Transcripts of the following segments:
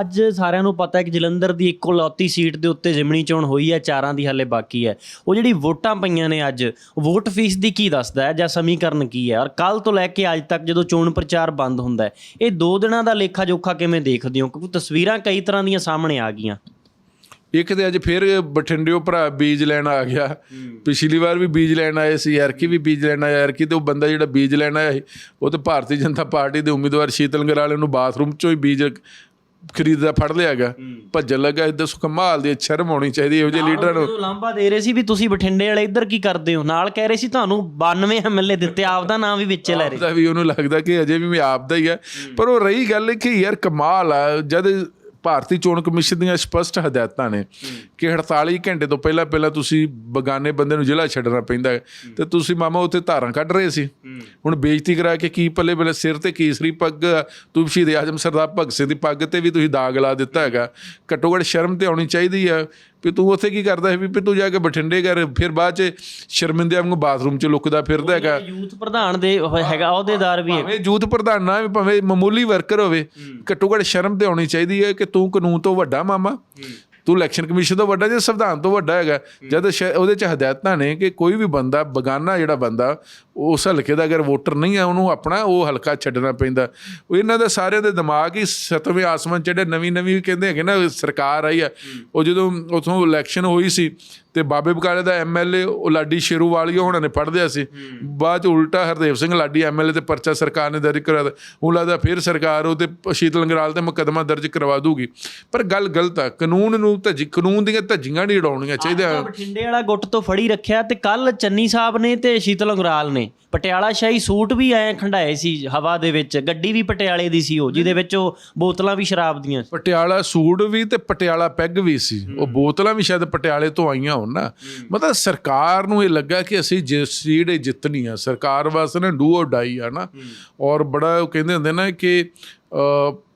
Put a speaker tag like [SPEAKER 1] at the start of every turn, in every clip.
[SPEAKER 1] ਅੱਜ ਸਾਰਿਆਂ ਨੂੰ ਪਤਾ ਹੈ ਕਿ ਜਲੰਧਰ ਦੀ ਇਕਲੌਤੀ ਸੀਟ ਦੇ ਉੱਤੇ ਜਿਮਣੀ ਚੋਣ ਹੋਈ ਹੈ, ਚਾਰਾਂ ਦੀ ਹਾਲੇ ਬਾਕੀ ਹੈ। ਉਹ ਜਿਹੜੀ ਵੋਟਾਂ ਪਈਆਂ ਨੇ ਅੱਜ, ਵੋਟ ਫੀਸ ਦੀ ਕੀ ਦੱਸਦਾ ਹੈ ਜਾਂ ਸਮੀਕਰਨ ਕੀ ਹੈ? ਔਰ ਕੱਲ ਤੋਂ ਲੈ ਕੇ ਅੱਜ ਤੱਕ ਜਦੋਂ ਚੋਣ ਪ੍ਰਚਾਰ ਬੰਦ ਹੁੰਦਾ ਹੈ, ਇਹ ਦੋ ਦਿਨਾਂ ਦਾ ਲੇਖਾ ਜੋਖਾ ਕਿਵੇਂ ਦੇਖਦੇ ਹੋ? ਕਿਉਂਕਿ ਤਸਵੀਰਾਂ ਕਈ ਤਰ੍ਹਾਂ ਦੀਆਂ ਸਾਹਮਣੇ ਆ ਗਈਆਂ।
[SPEAKER 2] ਇੱਕ ਤੇ ਅੱਜ ਫਿਰ ਬਠਿੰਡਿਓ ਭਰਾ ਬੀਜ ਲੈਣ ਆ ਗਿਆ। ਪਿਛਲੀ ਵਾਰ ਵੀ ਬੀਜ ਲੈਣ ਆਏ ਸੀ ਐਰਕੀ ਵੀ ਬੀਜ ਲੈਣ ਆਇਆ। ਐਰਕੀ ਤੇ ਉਹ ਬੰਦਾ ਜਿਹੜਾ ਬੀਜ ਲੈਣ ਆਇਆ ਸੀ, ਉਹ ਤੇ ਭਾਰਤੀ ਜਨਤਾ ਪਾਰਟੀ ਦੇ ਉਮੀਦਵਾਰ ਸ਼ੀਤਲ ਗਰਾਲੇ ਨੂੰ ਬਾਥਰੂਮ ਚੋਂ ਹੀ ਬੀਜ ਖਰੀਦਦਾ ਫੜ ਲਿਆਗਾ ਭੱਜਣ ਲੱਗਾ ਇਦਾਂ ਕਮਾਲ ਦੀ ਸ਼ਰਮ ਹੋਣੀ ਚਾਹੀਦੀ ਇਹੋ ਜਿਹੇ ਲੀਡਰਾਂ ਨੂੰ।
[SPEAKER 1] ਜਦੋਂ ਲਾਂਭਾ ਦੇ ਰਹੇ ਸੀ ਵੀ ਤੁਸੀਂ ਬਠਿੰਡੇ ਵਾਲੇ ਇੱਧਰ ਕੀ ਕਰਦੇ ਹੋ? ਨਾਲ ਕਹਿ ਰਹੇ ਸੀ ਤੁਹਾਨੂੰ 92 ਐਮਐਲਏ ਦਿੱਤੇ ਆਪਦਾ ਨਾਮ ਵੀ ਵਿੱਚੇ ਲੈ ਰਹੇ।
[SPEAKER 2] ਦਾ ਵੀ ਉਹਨੂੰ ਲੱਗਦਾ ਕਿ ਅਜੇ ਵੀ ਮੈਂ ਆਪ ਦਾ ਹੀ। ਹੈ। ਪਰ ਉਹ ਰਹੀ ਗੱਲ ਕਿ ਯਾਰ ਕਮਾਲ ਆ ਜਦ ਭਾਰਤੀ ਚੋਣ ਕਮਿਸ਼ਨ ਦੀਆਂ ਸਪਸ਼ਟ ਹਦਾਇਤਾਂ ਨੇ ਕਿ 48 ਘੰਟੇ ਤੋਂ ਪਹਿਲਾਂ ਪਹਿਲਾਂ ਤੁਸੀਂ ਬਗਾਨੇ ਬੰਦੇ ਨੂੰ ਜ਼ਿਲ੍ਹਾ ਛੱਡਣਾ ਪੈਂਦਾ ਹੈ। ਤੇ ਤੁਸੀਂ ਮਾਮਾ ਉੱਥੇ ਧਾਰਾਂ ਕੱਢ ਰਹੇ ਸੀ। ਹੁਣ ਬੇਇੱਜ਼ਤੀ ਕਰਾ ਕੇ ਕੀ ਪੱਲੇ ਬੱਲੇ ਸਿਰ ਤੇ ਕੇਸਰੀ ਪੱਗ ਤੂੰ ਸ਼ਹੀਦ ਆਜਮ ਸਰਦਾਰ ਭਗਤ ਸਿੰਘ ਦੀ ਪੱਗ ਤੇ ਵੀ ਤੁਸੀਂ ਦਾਗ ਲਾ ਦਿੱਤਾ ਹੈਗਾ। ਘੱਟੋ ਘੱਟ ਸ਼ਰਮ ਤੇ ਆਉਣੀ ਚਾਹੀਦੀ ਆ ਵੀ ਤੂੰ ਉੱਥੇ ਕੀ ਕਰਦਾ ਹੈ ਵੀ ਤੂੰ ਜਾ ਕੇ ਬਠਿੰਡੇ ਕਰ ਫਿਰ ਬਾਅਦ ਚ ਸ਼ਰਮਿੰਦੇ ਵਾਂਗੂ ਬਾਥਰੂਮ ਚ ਲੁਕਦਾ ਫਿਰਦਾ ਹੈਗਾ।
[SPEAKER 1] ਯੂਥ ਪ੍ਰਧਾਨ ਦੇ ਹੈਗਾ ਅਹੁਦੇਦਾਰ ਵੀ ਹੈ।
[SPEAKER 2] ਭਾਵੇਂ ਯੂਥ ਪ੍ਰਧਾਨ ਨਾ ਵੀ ਭਾਵੇਂ ਮਾਮੂਲੀ ਵਰਕਰ ਹੋਵੇ ਘੱਟੋ ਘੱਟ ਸ਼ਰਮ ਤੇ ਆਉਣੀ ਚਾਹੀਦੀ ਹੈ ਕਿ ਤੂੰ ਕਾਨੂੰਨ ਤੋਂ ਵੱਡਾ ਮਾਮਾ? ਤੂੰ ਇਲੈਕਸ਼ਨ ਕਮਿਸ਼ਨ ਤੋਂ ਵੱਡਾ ਜਾਂ ਸੰਵਿਧਾਨ ਤੋਂ ਵੱਡਾ ਹੈਗਾ? ਜਦ ਉਹਦੇ ਚ ਹਦਾਇਤਾਂ ਨੇ ਕਿ ਕੋਈ ਵੀ ਬੰਦਾ ਬਗਾਨਾ ਜਿਹੜਾ ਬੰਦਾ ਉਸ ਹਲਕੇ ਦਾ ਅਗਰ ਵੋਟਰ ਨਹੀਂ ਹੈ, ਉਹਨੂੰ ਆਪਣਾ ਉਹ ਹਲਕਾ ਛੱਡਣਾ ਪੈਂਦਾ। ਉਹ ਇਹਨਾਂ ਦਾ ਸਾਰਿਆਂ ਦੇ ਦਿਮਾਗ ਹੀ ਸਤਵੇਂ ਆਸਮਾਨ ਜਿਹੜੇ ਨਵੀਂ ਨਵੀਂ ਕਹਿੰਦੇ ਹੈਗੇ ਨਾ, ਸਰਕਾਰ ਆਈ ਆ, ਉਹ ਜਦੋਂ ਉਥੋਂ ਇਲੈਕਸ਼ਨ ਹੋਈ ਸੀ ਤੇ ਬਾਬੇ ਬਕਾਲੇ ਦਾ ਐਮਐਲਏ ਉਹ ਲਾਡੀ ਸ਼ੇਰੂ ਵਾਲੀਆ ਉਹਨਾਂ ਨੇ ਪੜ੍ਹ ਲਿਆ ਸੀ। ਬਾਅਦ ਚ ਉਲਟਾ ਹਰਦੇਵ ਸਿੰਘ ਲਾਡੀ ਐਮਐਲਏ ਤੇ ਪਰਚਾ ਸਰਕਾਰ ਨੇ ਦਰਜ ਕਰਾ ਉਹ ਲੱਗਦਾ ਫਿਰ ਸਰਕਾਰ ਉਹ ਤੇ ਸ਼ੀਤਲ ਅੰਗਰਾਲ ਤੇ ਮੁਕੱਦਮਾ ਦਰਜ ਕਰਵਾ ਦੂਗੀ। ਪਰ ਗੱਲ ਗਲਤ ਆ, ਕਾਨੂੰਨ ਨੂੰ ਧੱਜੀ, ਕਾਨੂੰਨ ਦੀਆਂ ਧੱਜੀਆਂ ਨਹੀਂ ਉਡਾਉਣੀਆਂ ਚਾਹੀਦੀਆਂ।
[SPEAKER 1] ਤਾਂ ਬਠਿੰਡੇ ਵਾਲਾ ਗੁੱਟ ਤੋਂ ਫੜੀ ਰੱਖਿਆ ਤੇ ਕੱਲ ਚੰਨੀ ਸਾਹਿਬ ਨੇ ਤੇ ਸ਼ੀਤਲ ਅੰਗਰਾਲ ਨੇ। ਪਟਿਆਲਾ ਸ਼ਾਹੀ ਸੂਟ ਵੀ ਐ ਖੰਡਾਏ ਸੀ ਹਵਾ ਦੇ ਵਿੱਚ ਗੱਡੀ ਵੀ ਪਟਿਆਲੇ ਦੀ ਸੀ ਉਹ ਜਿਹਦੇ ਵਿੱਚ ਉਹ ਬੋਤਲਾਂ ਵੀ ਸ਼ਰਾਬ ਦੀਆਂ ਸੀ।
[SPEAKER 2] ਪਟਿਆਲਾ ਸੂਟ ਵੀ ਤੇ ਪਟਿਆਲਾ ਪੈਗ ਵੀ ਸੀ। ਉਹ ਬੋਤਲਾਂ ਵੀ ਸ਼ਾਇਦ ਪਟਿਆਲੇ ਤੋਂ ਆਈਆਂ ਹੋਣ ਨਾ। ਮਤਲਬ ਸਰਕਾਰ ਨੂੰ ਇਹ ਲੱਗਾ ਕਿ ਅਸੀਂ ਜਿਸ ਇਹ ਜਿੱਤਣੀ ਆ ਸਰਕਾਰ ਵਾਸਤੇ ਨਾ ਡੂ ਔਰ ਡਾਈ ਆ ਨਾ। ਔਰ ਬੜਾ ਉਹ ਕਹਿੰਦੇ ਹੁੰਦੇ ਨਾ ਕਿ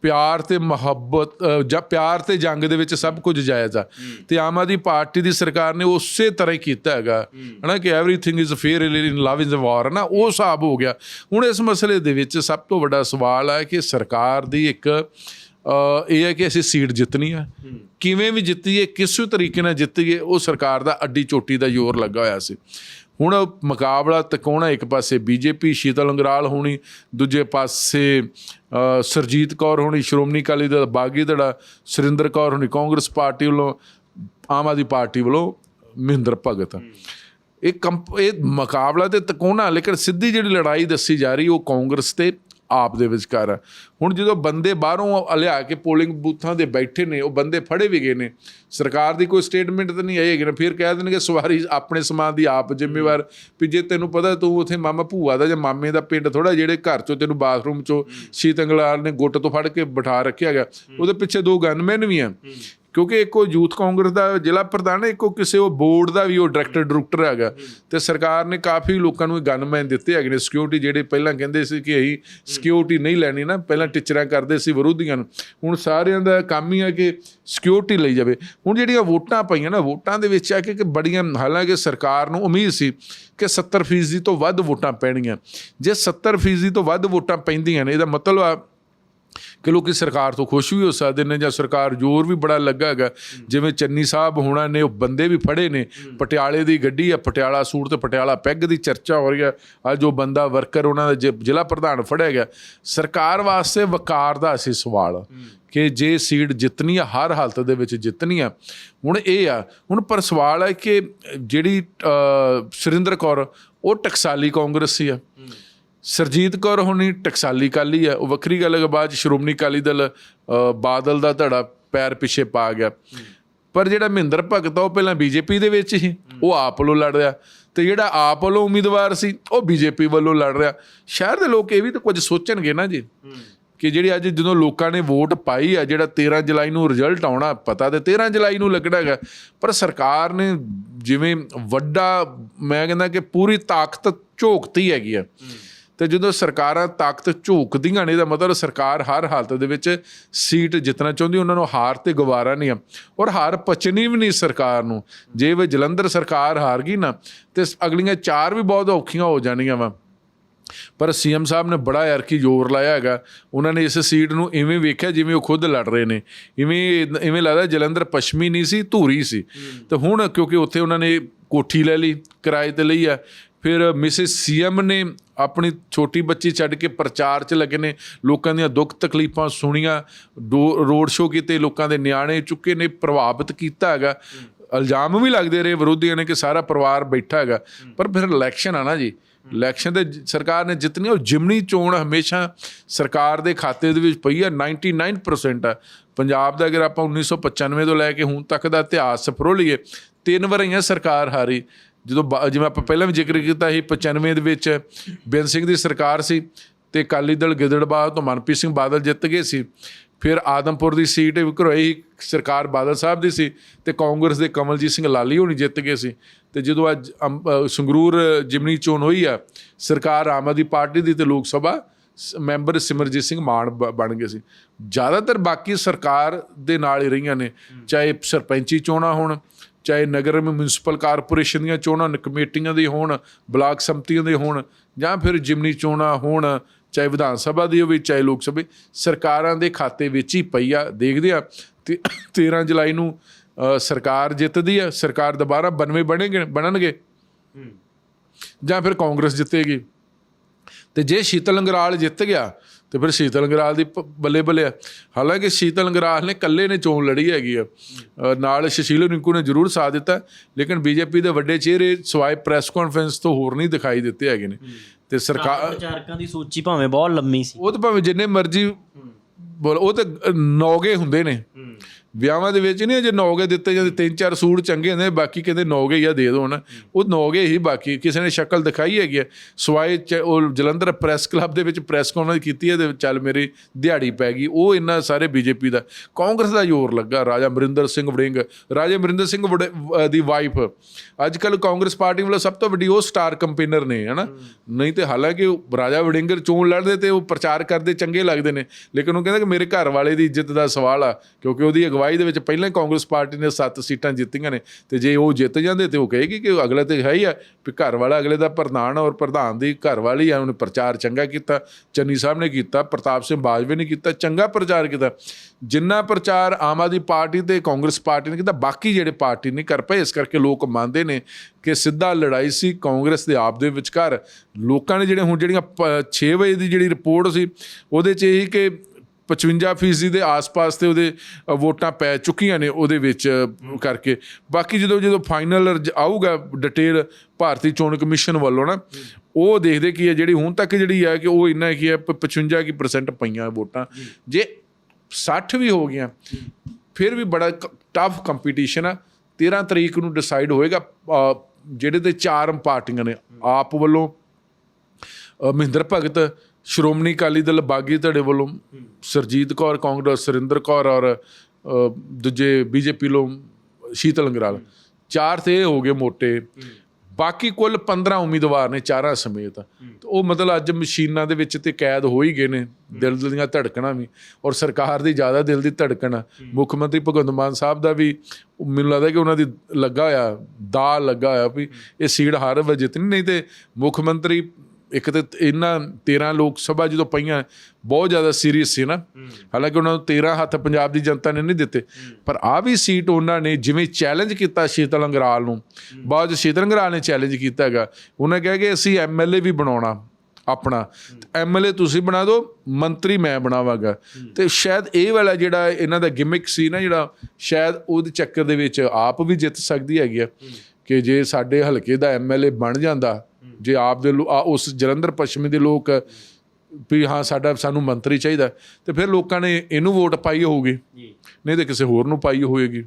[SPEAKER 2] ਪਿਆਰ ਤੇ ਮੁਹੱਬਤ ਜਾਂ ਪਿਆਰ ਤੇ ਜੰਗ ਦੇ ਵਿੱਚ ਸਭ ਕੁਝ ਜਾਇਜ਼ ਆ। ਤੇ ਆਮ ਆਦਮੀ ਪਾਰਟੀ ਦੀ ਸਰਕਾਰ ਨੇ ਉਸੇ ਤਰ੍ਹਾਂ ਹੀ ਕੀਤਾ ਹੈਗਾ। ਹਨਾ ਕਿ everything is fair in love is war ਨਾ ਉਹ ਹਿਸਾਬ ਹੋ ਗਿਆ। ਹੁਣ ਇਸ ਮਸਲੇ ਦੇ ਵਿੱਚ ਸਭ ਤੋਂ ਵੱਡਾ ਸਵਾਲ ਹੈ ਕਿ ਸਰਕਾਰ ਦੀ ਇੱਕ ਇਹ ਹੈ ਕਿ ਅਸੀਂ ਸੀਟ ਜਿੱਤਣੀ ਆ। ਕਿਵੇਂ ਵੀ ਜਿੱਤੀਏ ਕਿਸੇ ਤਰੀਕੇ ਨਾਲ ਜਿੱਤੀਏ ਉਹ ਸਰਕਾਰ ਦਾ ਅੱਡੀ ਚੋਟੀ ਦਾ ਜ਼ੋਰ ਲੱਗਾ ਹੋਇਆ ਸੀ। ਹੁਣ ਮੁਕਾਬਲਾ ਤਕੋਣਾ ਇੱਕ ਪਾਸੇ ਬੀਜੇਪੀ ਸ਼ੀਤਲ ਅੰਗਰਾਲ ਹੋਣੀ ਦੂਜੇ ਪਾਸੇ ਅ, ਸਰਜੀਤ ਕੌਰ ਹੋਣੀ ਸ਼੍ਰੋਮਣੀ ਅਕਾਲੀ ਦਲ ਬਾਗੀ ਧੜਾ ਸੁਰਿੰਦਰ ਕੌਰ ਹੋਣੀ ਕਾਂਗਰਸ ਪਾਰਟੀ ਵੱਲੋਂ ਆਮ ਆਦਮੀ ਪਾਰਟੀ ਵੱਲੋਂ ਮਹਿੰਦਰ ਭਗਤ। ਇਹ ਕੰਪ ਇਹ ਮੁਕਾਬਲਾ ਤੇ ਤਕੋਣਾ ਲੇਕਿਨ ਸਿੱਧੀ ਜਿਹੜੀ ਲੜਾਈ ਦੱਸੀ ਜਾ ਰਹੀ ਉਹ ਕਾਂਗਰਸ ਤੇ ਆਪ ਦੇ ਵਿਚਕਾਰ ਹੁਣ ਜਦੋਂ ਬੰਦੇ ਬਾਹਰੋਂ ਲਿਆ ਕੇ ਪੋਲਿੰਗ ਬੂਥਾਂ ਦੇ ਬੈਠੇ ਨੇ ਉਹ ਬੰਦੇ ਫੜੇ ਵੀ ਗਏ ਨੇ। ਸਰਕਾਰ ਦੀ ਕੋਈ ਸਟੇਟਮੈਂਟ ਤਾਂ ਨਹੀਂ ਆਈ ਹੈਗੀ ਨਾ। ਫਿਰ ਕਹਿ ਦੇਣਗੇ ਸਵਾਰੀ ਆਪਣੇ ਸਮਾਨ ਦੀ ਆਪ ਜ਼ਿੰਮੇਵਾਰ। ਵੀ ਜੇ ਤੈਨੂੰ ਪਤਾ ਤੂੰ ਉਥੇ ਮਾਮਾ ਭੂਆ ਦਾ ਜਾਂ ਮਾਮੇ ਦਾ ਪਿੰਡ ਥੋੜਾ ਜਿਹੜੇ ਘਰ ਚੋਂ ਤੈਨੂੰ ਬਾਥਰੂਮ ਚੋਂ ਸ਼ੀਤੰਗਲਾਲ ਨੇ ਗੁੱਟ ਤੋਂ ਫੜ ਕੇ ਬਿਠਾ ਰੱਖਿਆ ਗਿਆ ਉਹਦੇ ਪਿੱਛੇ ਦੋ ਗਨਮੈਨ ਵੀ ਆ। ਕਿਉਂਕਿ ਇੱਕੋ ਯੂਥ ਕਾਂਗਰਸ ਦਾ ਜ਼ਿਲ੍ਹਾ ਪ੍ਰਧਾਨ ਹੈ ਇੱਕੋ ਕਿਸੇ ਉਹ ਬੋਰਡ ਦਾ ਵੀ ਉਹ ਡਾਇਰੈਕਟਰ ਡਾਇਰੈਕਟਰ ਹੈਗਾ। ਤੇ ਸਰਕਾਰ ਨੇ ਕਾਫੀ ਲੋਕਾਂ ਨੂੰ ਗਨਮੈਨ ਦਿੱਤੇ ਹੈਗੇ ਨੇ। ਸਿਕਿਉਰਿਟੀ ਜਿਹੜੇ ਪਹਿਲਾਂ ਕਹਿੰਦੇ ਸੀ ਕਿ ਅਸੀਂ ਸਿਕਿਉਰਿਟੀ ਨਹੀਂ ਲੈਣੀ ਨਾ ਪਹਿਲਾਂ ਟੀਚਰਾਂ ਕਰਦੇ ਸੀ ਵਿਰੋਧੀਆਂ ਨੂੰ। ਹੁਣ ਸਾਰਿਆਂ ਦਾ ਕੰਮ ਹੀ ਹੈ ਕਿ ਸਿਕਿਉਰਿਟੀ ਲਈ ਜਾਵੇ। ਹੁਣ ਜਿਹੜੀਆਂ ਵੋਟਾਂ ਪਈਆਂ ਨਾ ਵੋਟਾਂ ਦੇ ਵਿੱਚ ਆ ਕੇ ਕਿ ਬੜੀਆਂ ਹਾਲਾਂਕਿ ਸਰਕਾਰ ਨੂੰ ਉਮੀਦ ਸੀ ਕਿ 70% ਤੋਂ ਵੱਧ ਵੋਟਾਂ ਪੈਣਗੀਆਂ ਜੇ 70% ਤੋਂ ਵੱਧ ਵੋਟਾਂ ਪੈਂਦੀਆਂ ਨੇ ਇਹਦਾ ਮਤਲਬ ਆ ਕਿ ਲੋਕੀ ਸਰਕਾਰ ਤੋਂ ਖੁਸ਼ ਵੀ ਹੋ ਸਕਦੇ ਨੇ ਜਾਂ ਸਰਕਾਰ ਜ਼ੋਰ ਵੀ ਬੜਾ ਲੱਗਾ ਹੈਗਾ। ਜਿਵੇਂ ਚੰਨੀ ਸਾਹਿਬ ਹੋਣਾ ਨੇ, ਉਹ ਬੰਦੇ ਵੀ ਫੜੇ ਨੇ। ਪਟਿਆਲੇ ਦੀ ਗੱਡੀ ਆ, ਪਟਿਆਲਾ ਸੂਟ ਤੇ ਪਟਿਆਲਾ ਪੈਗ ਦੀ ਚਰਚਾ ਹੋ ਰਹੀ ਹੈ ਅੱਜ ਉਹ ਬੰਦਾ ਵਰਕਰ ਉਹਨਾਂ ਦਾ ਜਿ- ਜ਼ਿਲ੍ਹਾ ਪ੍ਰਧਾਨ ਫੜਿਆ ਗਿਆ। ਸਰਕਾਰ ਵਾਸਤੇ ਵਕਾਰ ਦਾ ਅਸੀਂ ਸਵਾਲ ਕਿ ਜੇ ਸੀਟ ਜਿੱਤਣੀ ਆ, ਹਰ ਹਾਲਤ ਦੇ ਵਿੱਚ ਜਿੱਤਣੀ ਆ, ਹੁਣ ਇਹ ਆ, ਹੁਣ ਪਰ ਸਵਾਲ ਹੈ ਕਿ ਜਿਹੜੀ ਸੁਰਿੰਦਰ ਕੌਰ, ਉਹ ਟਕਸਾਲੀ ਕਾਂਗਰਸੀ ਆ। ਸਰਜੀਤ ਕੌਰ ਹੁਣੀ ਟਕਸਾਲੀ ਕਾਲੀ ਆ ਉਹ ਵੱਖਰੀ ਗੱਲ ਹੈ ਬਾਅਦ 'ਚ ਸ਼੍ਰੋਮਣੀ ਅਕਾਲੀ ਦਲ ਬਾਦਲ ਦਾ ਧੜਾ ਪੈਰ ਪਿੱਛੇ ਪਾ ਗਿਆ। ਪਰ ਜਿਹੜਾ ਮਹਿੰਦਰ ਭਗਤ ਆ, ਉਹ ਪਹਿਲਾਂ ਬੀਜੇਪੀ ਦੇ ਵਿੱਚ ਸੀ ਉਹ ਆਪ ਵੱਲੋਂ ਲੜ ਰਿਹਾ। ਤੇ ਜਿਹੜਾ ਆਪ ਵੱਲੋਂ ਉਮੀਦਵਾਰ ਸੀ, ਉਹ ਬੀਜੇਪੀ ਵੱਲੋਂ ਲੜ ਰਿਹਾ। ਸ਼ਹਿਰ ਦੇ ਲੋਕ ਇਹ ਵੀ ਤਾਂ ਕੁਝ ਸੋਚਣਗੇ ਨਾ ਜੀ, ਕਿ ਜਿਹੜੀ ਅੱਜ ਜਦੋਂ ਲੋਕਾਂ ਨੇ ਵੋਟ ਪਾਈ ਆ, ਜਿਹੜਾ 13 ਜੁਲਾਈ ਨੂੰ ਰਿਜ਼ਲਟ ਆਉਣਾ, ਪਤਾ ਤੇ 13 ਜੁਲਾਈ ਨੂੰ ਲੱਗਣਾ ਹੈਗਾ। ਪਰ ਸਰਕਾਰ ਨੇ ਜਿਵੇਂ ਵੱਡਾ, ਮੈਂ ਕਹਿੰਦਾ ਕਿ ਪੂਰੀ ਤਾਕਤ ਝੋਕਤੀ ਹੈਗੀ ਆ। ਤੇ ਜਦੋਂ ਸਰਕਾਰਾਂ ਤਾਕਤ ਝੋਕਦੀਆਂ ਨੇ ਇਹਦਾ ਮਤਲਬ ਸਰਕਾਰ ਹਰ ਹਾਲਤ ਦੇ ਵਿੱਚ ਸੀਟ ਜਿੱਤਣਾ ਚਾਹੁੰਦੀ ਉਹਨਾਂ ਨੂੰ ਹਾਰ ਤੇ ਗਵਾਰਾ ਨਹੀਂ ਆ। ਔਰ ਹਾਰ ਪਚਣੀ ਵੀ ਨਹੀਂ ਸਰਕਾਰ ਨੂੰ। ਜੇ ਵੀ ਜਲੰਧਰ ਸਰਕਾਰ ਹਾਰ ਗਈ ਨਾ ਤੇ ਅਗਲੀਆਂ ਚਾਰ ਵੀ ਬਹੁਤ ਔਖੀਆਂ ਹੋ ਜਾਣੀਆਂ ਵਾ। ਪਰ ਸੀਐਮ ਸਾਹਿਬ ਨੇ ਬੜਾ ਯਾਰ ਕੀ ਜ਼ੋਰ ਲਾਇਆ ਹੈਗਾ। ਉਹਨਾਂ ਨੇ ਇਸ ਸੀਟ ਨੂੰ ਇਵੇਂ ਵੇਖਿਆ ਜਿਵੇਂ ਉਹ ਖੁਦ ਲੜ ਰਹੇ ਨੇ। ਇਵੇਂ ਇਵੇਂ ਲੱਗਦਾ ਜਲੰਧਰ ਪੱਛਮੀ ਨਹੀਂ ਸੀ ਧੂਰੀ ਸੀ। ਤੇ ਹੁਣ ਕਿਉਂਕਿ ਉੱਥੇ ਉਹਨਾਂ ਨੇ ਕੋਠੀ ਲੈ ਲਈ ਕਿਰਾਏ ਤੇ ਲਈ ਆ। ਫਿਰ ਮਿਸਿਸ ਸੀਐਮ ਨੇ ਆਪਣੀ ਛੋਟੀ ਬੱਚੀ ਛੱਡ ਕੇ ਪ੍ਰਚਾਰ 'ਚ ਲੱਗੇ ਨੇ, ਲੋਕਾਂ ਦੀਆਂ ਦੁੱਖ ਤਕਲੀਫਾਂ ਸੁਣੀਆਂ, ਡੋ- ਰੋਡ ਸ਼ੋਅ ਕੀਤੇ, ਲੋਕਾਂ ਦੇ ਨਿਆਣੇ ਚੁੱਕੇ ਨੇ, ਪ੍ਰਭਾਵਿਤ ਕੀਤਾ ਹੈਗਾ। ਇਲਜ਼ਾਮ ਵੀ ਲੱਗਦੇ ਰਹੇ ਵਿਰੋਧੀਆਂ ਨੇ ਕਿ ਸਾਰਾ ਪਰਿਵਾਰ ਬੈਠਾ ਹੈਗਾ। ਪਰ ਫਿਰ ਇਲੈਕਸ਼ਨ ਆ ਨਾ ਜੀ। ਇਲੈਕਸ਼ਨ ਦੇ ਸਰਕਾਰ ਨੇ ਜਿਤਨੀ ਉਹ ਜਿਮਨੀ ਚੋਣ ਹਮੇਸ਼ਾ ਸਰਕਾਰ ਦੇ ਖਾਤੇ ਦੇ ਵਿੱਚ ਪਈ ਹੈ 99% ਆ। ਪੰਜਾਬ ਦਾ ਅਗਰ ਆਪਾਂ 1995 ਤੋਂ ਲੈ ਕੇ ਹੁਣ ਤੱਕ ਦਾ ਇਤਿਹਾਸ ਫਰੋਲੀਏ, ਤਿੰਨ ਵਾਰੀਆਂ ਸਰਕਾਰ ਹਾਰੀ। ਜਦੋਂ ਬਾ- ਜਿਵੇਂ ਆਪਾਂ ਪਹਿਲਾਂ ਵੀ ਜ਼ਿਕਰ ਕੀਤਾ ਸੀ 95 ਦੇ ਵਿੱਚ ਬੇਅੰਤ ਸਿੰਘ ਦੀ ਸਰਕਾਰ ਸੀ ਤੇ ਅਕਾਲੀ ਦਲ ਗਿੱਦੜਬਾਹ ਤੋਂ ਮਨਪ੍ਰੀਤ ਸਿੰਘ ਬਾਦਲ ਜਿੱਤ ਗਏ ਸੀ। ਫਿਰ ਆਦਮਪੁਰ ਦੀ ਸੀਟ ਘਰੋਈ ਸਰਕਾਰ ਬਾਦਲ ਸਾਹਿਬ ਦੀ ਸੀ ਤੇ ਕਾਂਗਰਸ ਦੇ ਕਮਲਜੀਤ ਸਿੰਘ ਲਾਲੀ ਹੋਣੀ ਜਿੱਤ ਗਏ ਸੀ। ਤੇ ਜਦੋਂ ਅੱਜ ਅੰਬ- ਸੰਗਰੂਰ ਜਿਮਨੀ ਚੋਣ ਹੋਈ ਆ, ਸਰਕਾਰ ਆਮ ਆਦਮੀ ਪਾਰਟੀ ਦੀ ਤੇ ਲੋਕ ਸਭਾ ਸ- ਮੈਂਬਰ ਸਿਮਰਜੀਤ ਸਿੰਘ ਮਾਨ ਬ- ਬਣ ਗਏ ਸੀ। ਜ਼ਿਆਦਾਤਰ ਬਾਕੀ ਸਰਕਾਰ ਦੇ ਨਾਲ ਹੀ ਰਹੀਆਂ ਨੇ, ਚਾਹੇ ਸਰਪੰਚੀ ਚੋਣਾਂ ਹੋਣ ਚਾਹੇ ਨਗਰ ਮਿਊਨਿਸਪਲ ਕਾਰਪੋਰੇਸ਼ਨ ਦੀਆਂ ਚੋਣਾਂ ਕਮੇਟੀਆਂ ਦੇ ਹੋਣ ਬਲਾਕ ਸੰਮਤੀਆਂ ਦੇ ਹੋਣ ਜਾਂ ਫਿਰ ਜਿਮਨੀ ਚੋਣਾਂ ਹੋਣ ਚਾਹੇ ਵਿਧਾਨ ਸਭਾ ਦੀ ਹੋਵੇ ਚਾਹੇ ਲੋਕ ਸਭਾ ਸਰਕਾਰਾਂ ਦੇ ਖਾਤੇ ਵਿੱਚ ਹੀ ਪਈ ਆ ਦੇਖਦੇ ਆ। ਤੇ 13 ਜੁਲਾਈ ਨੂੰ ਸਰਕਾਰ ਜਿੱਤਦੀ ਆ ਸਰਕਾਰ ਦੁਬਾਰਾ 92 ਬਣੇਗੇ ਬਣਨਗੇ। ਜਾਂ ਫਿਰ ਕਾਂਗਰਸ ਜਿੱਤੇਗੀ। ਤੇ ਜੇ ਸ਼ੀਤਲ ਅੰਗਰਾਲ ਜਿੱਤ ਗਿਆ ਤੇ ਫਿਰ ਸ਼ੀਤਲ ਅੰਗਰਾਲ ਦੀ ਬੱਲੇ ਬੱਲੇ ਆ। ਹਾਲਾਂਕਿ ਸ਼ੀਤਲ ਅੰਗਰਾਲ ਨੇ ਇਕੱਲੇ ਨੇ ਚੋਣ ਲੜੀ ਹੈਗੀ ਆ। ਨਾਲ ਸ਼ਸ਼ੀਲ ਰਿੰਕੂ ਨੇ ਜ਼ਰੂਰ ਸਾਥ ਦਿੱਤਾ ਲੇਕਿਨ ਬੀਜੇਪੀ ਦੇ ਵੱਡੇ ਚਿਹਰੇ ਸਵਾਏ ਪ੍ਰੈਸ ਕਾਨਫਰੰਸ ਤੋਂ ਹੋਰ ਨਹੀਂ ਦਿਖਾਈ ਦਿੱਤੇ ਹੈਗੇ ਨੇ। ਤੇ ਸਰਕਾਰ
[SPEAKER 1] ਪ੍ਰਚਾਰਕਾਂ ਦੀ ਸੂਚੀ ਭਾਵੇਂ ਬਹੁਤ ਲੰਮੀ ਸੀ।
[SPEAKER 2] ਉਹ ਤਾਂ ਭਾਵੇਂ ਜਿੰਨੇ ਮਰਜ਼ੀ ਬੋਲ ਉਹ ਤਾਂ ਨੌਗੇ ਹੁੰਦੇ ਨੇ। ਵਿਆਹਾਂ ਦੇ ਵਿੱਚ ਨਹੀਂ ਜੇ ਨੌਗੇ ਦਿੱਤੇ ਜਾਂਦੇ, ਤਿੰਨ ਚਾਰ ਸੂਟ ਚੰਗੇ ਹੁੰਦੇ ਬਾਕੀ ਕਹਿੰਦੇ ਨੌਗੇ ਹੀ ਆ, ਦੇ ਦਿਓ ਨਾ ਉਹ ਨੌਗੇ ਹੀ ਬਾਕੀ, ਕਿਸੇ ਨੇ ਸ਼ਕਲ ਦਿਖਾਈ ਹੈਗੀ ਹੈ ਸਵਾਏ ਚ- ਉਹ ਜਲੰਧਰ ਪ੍ਰੈਸ ਕਲੱਬ ਦੇ ਵਿੱਚ ਪ੍ਰੈਸ ਕਾਨਫਰੰਸ ਕੀਤੀ ਹੈ ਤੇ ਚੱਲ ਮੇਰੀ ਦਿਹਾੜੀ ਪੈ ਗਈ। ਉਹ ਇੰਨਾ ਸਾਰੇ ਬੀਜੇਪੀ ਦਾ, ਕਾਂਗਰਸ ਦਾ ਜ਼ੋਰ ਲੱਗਾ, ਰਾਜਾ ਅਮਰਿੰਦਰ ਸਿੰਘ ਵੜਿੰਗ। ਰਾਜਾ ਅਮਰਿੰਦਰ ਸਿੰਘ ਵੜ- ਦੀ ਵਾਈਫ ਅੱਜ ਕੱਲ ਕਾਂਗਰਸ ਪਾਰਟੀ ਵੱਲੋਂ ਸਭ ਤੋਂ ਵੱਡੀ ਉਹ ਸਟਾਰ ਕੰਪੇਨਰ ਨੇ, ਹਨਾ? ਨਹੀਂ ਤੇ ਹਾਲਾਂਕਿ ਉਹ ਰਾਜਾ ਵੜਿੰਗਰ ਚੋਣ ਲੜਦੇ ਤੇ ਉਹ ਪ੍ਰਚਾਰ ਕਰਦੇ, ਚੰਗੇ ਲੱਗਦੇ ਨੇ। ਲੇਕਿਨ ਉਹ ਕਹਿੰਦਾ ਕਿ ਮੇਰੇ ਘਰ ਵਾਲੇ ਦੀ ਇੱਜ਼ਤ ਦਾ ਸਵਾਲ ਆ, ਕਿਉਂਕਿ ਉਹਦੀ ਅਗਵਾਈ ਦੇ ਵਿੱਚ ਪਹਿਲਾਂ ਹੀ ਕਾਂਗਰਸ ਪਾਰਟੀ ਨੇ 7 ਸੀਟਾਂ ਜਿੱਤੀਆਂ ਨੇ ਤੇ ਜੇ ਉਹ ਜਿੱਤ ਜਾਂਦੇ ਤੇ ਉਹ ਕਹੇਗੀ ਕਿ ਉਹ ਅਗਲੇ ਤੇ ਹੈ ਹੀ ਆ ਵੀ ਘਰ ਵਾਲਾ ਅਗਲੇ ਦਾ ਪ੍ਰਧਾਨ ਔਰ ਪ੍ਰਧਾਨ ਦੀ ਘਰ ਵਾਲੀ ਆ, ਉਹਨੇ ਪ੍ਰਚਾਰ ਚੰਗਾ ਕੀਤਾ, ਚੰਨੀ ਸਾਹਿਬ ਨੇ ਕੀਤਾ, ਪ੍ਰਤਾਪ ਸਿੰਘ ਬਾਜਵੇ ਨੇ ਕੀਤਾ, ਚੰਗਾ ਪ੍ਰਚਾਰ ਕੀਤਾ। ਜਿੰਨਾ ਪ੍ਰਚਾਰ ਆਮ ਆਦਮੀ ਪਾਰਟੀ ਤੇ ਕਾਂਗਰਸ ਪਾਰਟੀ ਨੇ ਕੀਤਾ, ਬਾਕੀ ਜਿਹੜੇ ਪਾਰਟੀ ਨਹੀਂ ਕਰ ਪਏ, ਇਸ ਕਰਕੇ ਲੋਕ ਮੰਨਦੇ ਨੇ ਕਿ ਸਿੱਧਾ ਲੜਾਈ ਸੀ ਕਾਂਗਰਸ ਦੇ ਆਪ ਦੇ ਵਿਚਕਾਰ। ਲੋਕਾਂ ਨੇ ਜਿਹੜੇ ਹੁਣ ਜਿਹੜੀਆਂ 6 ਵਜੇ ਦੀ ਜਿਹੜੀ ਰਿਪੋਰਟ ਸੀ, ਉਹਦੇ 'ਚ ਇਹ ਕਿ 55 ਫੀਸਦੀ ਦੇ ਆਸ-ਪਾਸ ਤੇ ਉਹਦੇ ਵੋਟਾਂ ਪੈ ਚੁੱਕੀਆਂ ਨੇ ਉਹਦੇ ਵਿੱਚ ਕਰਕੇ। ਬਾਕੀ ਜਦੋਂ ਜਦੋਂ ਫਾਈਨਲ ਆਊਗਾ ਡਿਟੇਲ ਭਾਰਤੀ ਚੋਣ ਕਮਿਸ਼ਨ ਵੱਲੋਂ ਨਾ, ਉਹ ਦੇਖਦੇ ਕੀ ਹੈ, ਜਿਹੜੀ ਹੁਣ ਤੱਕ ਜਿਹੜੀ ਹੈ ਕਿ ਉਹ ਇੰਨਾ ਕੀ ਹੈ, ਪ- 55 ਕੀ percent ਪਈਆਂ ਵੋਟਾਂ। ਜੇ 60 ਵੀ ਹੋ ਗਈਆਂ, ਫਿਰ ਵੀ ਬੜਾ ਟਫ ਕੰਪੀਟੀਸ਼ਨ ਆ। 13 ਤਰੀਕ ਨੂੰ ਡਿਸਾਈਡ ਹੋਏਗਾ ਜਿਹੜੇ ਤੇ ਚਾਰ ਪਾਰਟੀਆਂ ਨੇ, ਆਪ ਵੱਲੋਂ ਮਹਿੰਦਰ ਭਗਤ ਸ਼੍ਰੋਮਣੀ ਅਕਾਲੀ ਦਲ ਬਾਗੀ ਧੜੇ ਵੱਲੋਂ ਸਰਜੀਤ ਕੌਰ ਕਾਂਗਰਸ ਸੁਰਿੰਦਰ ਕੌਰ ਔਰ ਅ, ਦੂਜੇ ਬੀਜੇਪੀ ਵੱਲੋਂ ਸ਼ੀਤਲ ਅੰਗਰਾਲ। ਚਾਰ ਤੇ ਇਹ ਹੋ ਗਏ ਮੋਟੇ। ਬਾਕੀ ਕੁੱਲ 15 ਉਮੀਦਵਾਰ ਨੇ ਚਾਰਾਂ ਸਮੇਤ। ਉਹ ਮਤਲਬ ਅੱਜ ਮਸ਼ੀਨਾਂ ਦੇ ਵਿੱਚ ਤੇ ਕੈਦ ਹੋ ਹੀ ਗਏ ਨੇ ਦਿਲ ਦੀਆਂ ਧੜਕਣਾ ਵੀ। ਔਰ ਸਰਕਾਰ ਦੀ ਜ਼ਿਆਦਾ ਦਿਲ ਦੀ ਧੜਕਣ। ਆ ਮੁੱਖ ਮੰਤਰੀ ਭਗਵੰਤ ਮਾਨ ਸਾਹਿਬ ਦਾ ਵੀ ਮੈਨੂੰ ਲੱਗਦਾ ਕਿ ਉਹਨਾਂ ਦੀ ਲੱਗਾ ਹੋਇਆ ਦਾ ਲੱਗਾ ਹੋਇਆ ਵੀ ਇਹ ਸੀਟ ਹਰ ਵਾਰ ਜਿੱਤਣੀ ਨਹੀਂ ਤੇ ਮੁੱਖ ਮੰਤਰੀ ਇੱਕ ਤੇ ਇਹਨਾਂ 13 ਲੋਕ ਸਭਾ ਜਦੋਂ ਪਈਆਂ ਬਹੁਤ ਜ਼ਿਆਦਾ ਸੀਰੀਅਸ ਸੀ ਨਾ। ਹਾਲਾਂਕਿ ਉਹਨਾਂ ਨੂੰ 13 ਹੱਥ ਪੰਜਾਬ ਦੀ ਜਨਤਾ ਨੇ ਨਹੀਂ ਦਿੱਤੇ। ਪਰ ਆ ਵੀ ਸੀਟ ਉਹਨਾਂ ਨੇ ਜਿਵੇਂ ਚੈਲੰਜ ਕੀਤਾ ਸ਼ੀਤਲ ਅੰਗਰਾਲ ਨੂੰ ਬਾਅਦ ਸ਼ੀਤਲ ਅੰਗਰਾਲ ਨੇ ਚੈਲੰਜ ਕੀਤਾ ਹੈਗਾ। ਉਹਨਾਂ ਕਿਹਾ ਕਿ ਅਸੀਂ ਐਮਐਲਏ ਵੀ ਬਣਾਉਣਾ ਆਪਣਾ। ਐਮਐਲਏ ਤੁਸੀਂ ਬਣਾ ਦਿਓ ਮੰਤਰੀ ਮੈਂ ਬਣਾਵਾਂਗਾ। ਤੇ ਸ਼ਾਇਦ ਇਹ ਵਾਲਾ ਜਿਹੜਾ ਇਹਨਾਂ ਦਾ ਗਿਮਿਕ ਸੀ ਨਾ ਜਿਹੜਾ ਸ਼ਾਇਦ ਉਹਦੇ ਚੱਕਰ ਦੇ ਵਿੱਚ ਆਪ ਵੀ ਜਿੱਤ ਸਕਦੀ ਹੈਗੀ ਆ। ਕਿ ਜੇ ਸਾਡੇ ਹਲਕੇ ਦਾ ਐਮਐਲਏ ਬਣ ਜਾਂਦਾ ਜੇ ਆਪ ਦੇ ਉਸ ਜਲੰਧਰ ਪੱਛਮੀ ਦੇ ਲੋਕ ਵੀ ਹਾਂ ਸਾਡਾ ਸਾਨੂੰ ਮੰਤਰੀ ਚਾਹੀਦਾ ਤੇ ਫਿਰ ਲੋਕਾਂ ਨੇ ਇਹਨੂੰ ਵੋਟ ਪਾਈ ਹੋਊਗੀ। ਨਹੀਂ ਤੇ ਕਿਸੇ ਹੋਰ ਨੂੰ ਪਾਈ ਹੋਏਗੀ।